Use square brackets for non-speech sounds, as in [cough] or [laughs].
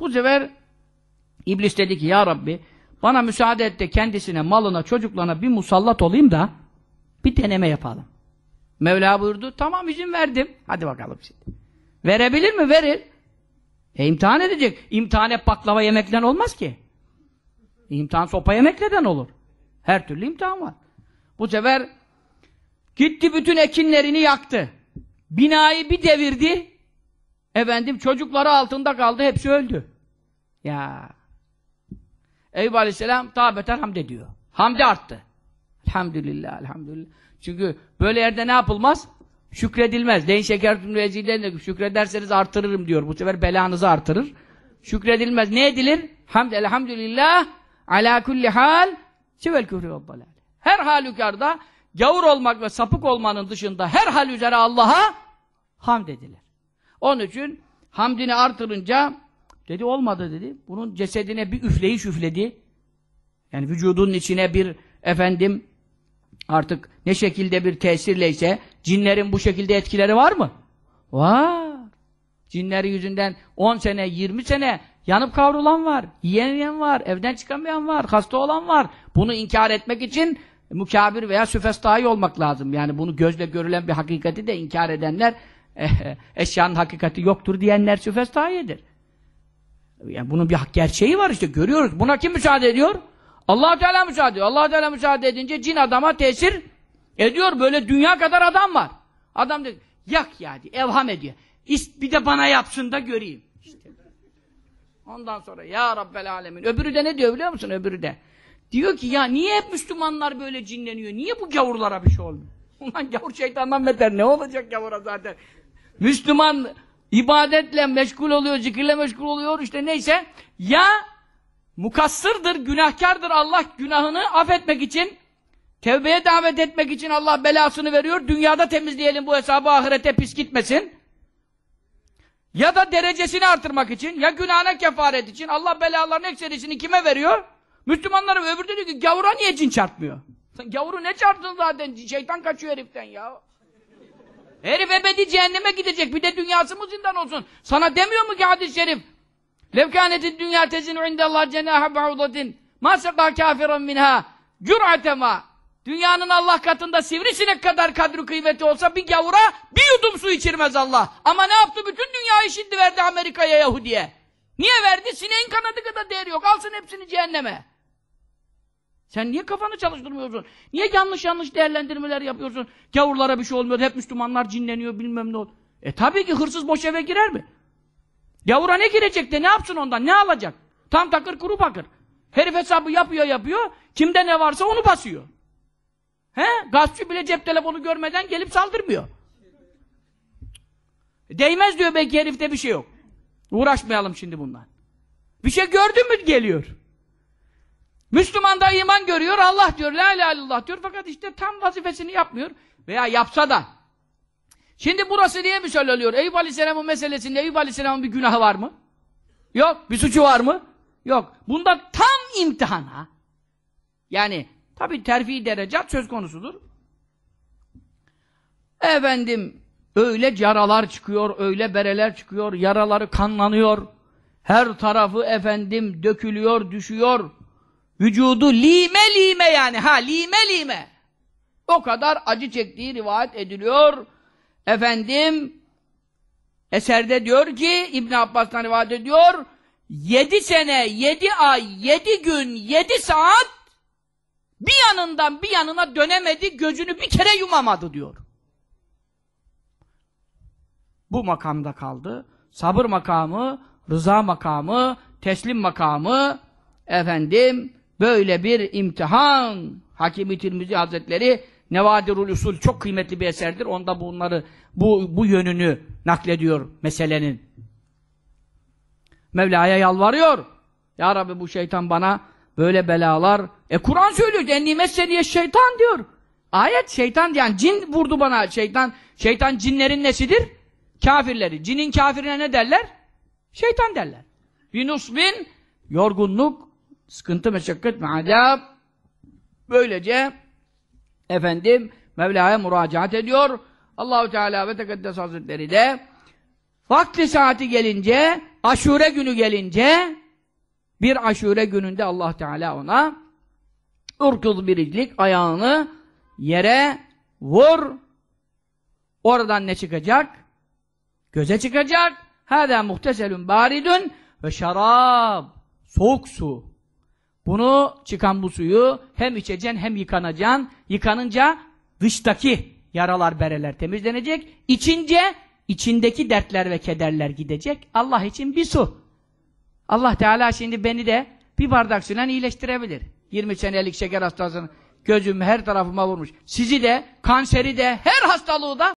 Bu sefer İblis dedi ki ya Rabbi bana müsaade et de kendisine, malına, çocuklarına bir musallat olayım da bir deneme yapalım. Mevla buyurdu. Tamam izin verdim. Hadi bakalım şimdi. Verebilir mi? Verir. E imtihan edecek. İmtihan hep baklava yemekten olmaz ki. İmtihan sopa yemekten olur. Her türlü imtihan var. Bu sefer gitti bütün ekinlerini yaktı. Binayı bir devirdi. Efendim çocukları altında kaldı. Hepsi öldü. Ya. Eyüp Aleyhisselam daha beter hamd ediyor. Hamdi arttı. Elhamdülillah, elhamdülillah. Çünkü böyle yerde ne yapılmaz? Şükredilmez. Deyin şekertüm vezillerine şükrederseniz artırırım diyor. Bu sefer belanızı artırır. Şükredilmez. Ne edilir? Hamd elhamdülillah ala kulli hal sivel küfrü ve. Her halükarda gavur olmak ve sapık olmanın dışında her hal üzere Allah'a hamd edilir. Onun için hamdini artırınca dedi olmadı dedi. Bunun cesedine bir üfleyiş üfledi. Yani vücudunun içine bir efendim artık ne şekilde bir tesirleyse cinlerin bu şekilde etkileri var mı? Var. Cinleri yüzünden 10 sene, 20 sene yanıp kavrulan var, yiyemeyen var, evden çıkamayan var, hasta olan var. Bunu inkar etmek için mükabir veya süfestahı olmak lazım. Yani bunu gözle görülen bir hakikati de inkar edenler [laughs] eşyanın hakikati yoktur diyenler süfestahiyedir. Yani bunun bir gerçeği var işte görüyoruz. Buna kim müsaade ediyor? allah Teala müsaade ediyor. allah Teala müsaade edince cin adama tesir ediyor. Böyle dünya kadar adam var. Adam diyor, yak ya diyor, evham ediyor. Bir de bana yapsın da göreyim. İşte. Ondan sonra ya Rabbel Alemin. Öbürü de ne diyor biliyor musun öbürü de? Diyor ki ya niye hep Müslümanlar böyle cinleniyor? Niye bu gavurlara bir şey olmuyor? [laughs] Ulan gavur şeytandan beter. Ne olacak gavura zaten? Müslüman ibadetle meşgul oluyor, zikirle meşgul oluyor işte neyse. Ya mukassırdır, günahkardır Allah günahını affetmek için tevbeye davet etmek için Allah belasını veriyor. Dünyada temizleyelim bu hesabı ahirete pis gitmesin. Ya da derecesini artırmak için, ya günahına kefaret için Allah belaların ekserisini kime veriyor? Müslümanlara öbürü diyor ki gavura niye cin çarpmıyor? Sen gavuru ne çarptın zaten? Şeytan kaçıyor heriften ya. Herif ebedi cehenneme gidecek. Bir de dünyası mı zindan olsun? Sana demiyor mu ki hadis-i şerif? Levkânetin dünya tezinu indallah cenâhe ba'udatin mâ sekâ kâfiran minhâ cür'atema Dünyanın Allah katında sivrisinek kadar kadri kıymeti olsa bir gavura bir yudum su içirmez Allah. Ama ne yaptı? Bütün dünyayı şimdi verdi Amerika'ya Yahudi'ye. Niye verdi? Sineğin kanadı kadar değeri yok. Alsın hepsini cehenneme. Sen niye kafanı çalıştırmıyorsun? Niye yanlış yanlış değerlendirmeler yapıyorsun? Gavurlara bir şey olmuyor, hep Müslümanlar cinleniyor bilmem ne ol. E tabii ki hırsız boş eve girer mi? Gavura ne girecek de ne yapsın ondan? Ne alacak? Tam takır kuru bakır. Herif hesabı yapıyor yapıyor, kimde ne varsa onu basıyor. He? Gaspçı bile cep telefonu görmeden gelip saldırmıyor. Değmez diyor belki herifte bir şey yok. Uğraşmayalım şimdi bundan. Bir şey gördün mü geliyor. Müslüman da iman görüyor, Allah diyor, la ilahe illallah diyor fakat işte tam vazifesini yapmıyor. Veya yapsa da. Şimdi burası niye mi söyleniyor? Eyüp Aleyhisselam'ın meselesinde Eyüp Aleyhisselam'ın bir günahı var mı? Yok. Bir suçu var mı? Yok. Bunda tam imtihana. Yani tabi terfi derecat söz konusudur. Efendim öyle yaralar çıkıyor, öyle bereler çıkıyor, yaraları kanlanıyor. Her tarafı efendim dökülüyor, düşüyor. Vücudu lime lime yani. Ha lime lime. O kadar acı çektiği rivayet ediliyor. Efendim eserde diyor ki İbn Abbas'tan rivayet ediyor. Yedi sene, yedi ay, yedi gün, yedi saat bir yanından bir yanına dönemedi, gözünü bir kere yumamadı diyor. Bu makamda kaldı. Sabır makamı, rıza makamı, teslim makamı, efendim, böyle bir imtihan. Hakim-i Tirmizi Hazretleri Nevadirul Usul çok kıymetli bir eserdir. Onda bunları, bu, bu yönünü naklediyor meselenin. Mevla'ya yalvarıyor. Ya Rabbi bu şeytan bana böyle belalar. E Kur'an söylüyor. Enni meseliye şeytan diyor. Ayet şeytan yani cin vurdu bana. Şeytan şeytan cinlerin nesidir? Kafirleri. Cinin kafirine ne derler? Şeytan derler. Binusbin yorgunluk, sıkıntı, meşakkat, me'adab. Böylece efendim Mevla'ya müracaat ediyor. Allahu Teala ve Tekaddes Hazretleri de vakti saati gelince aşure günü gelince bir aşure gününde Allah Teala ona urkuz biriclik ayağını yere vur. Oradan ne çıkacak? Göze çıkacak. Hâdâ muhteselün baridun ve şarab. Soğuk su. Bunu çıkan bu suyu hem içeceksin hem yıkanacaksın. Yıkanınca dıştaki yaralar, bereler temizlenecek. İçince içindeki dertler ve kederler gidecek. Allah için bir su. Allah Teala şimdi beni de bir bardak suyla iyileştirebilir. 20 senelik şeker hastasını gözüm her tarafıma vurmuş. Sizi de, kanseri de, her hastalığı da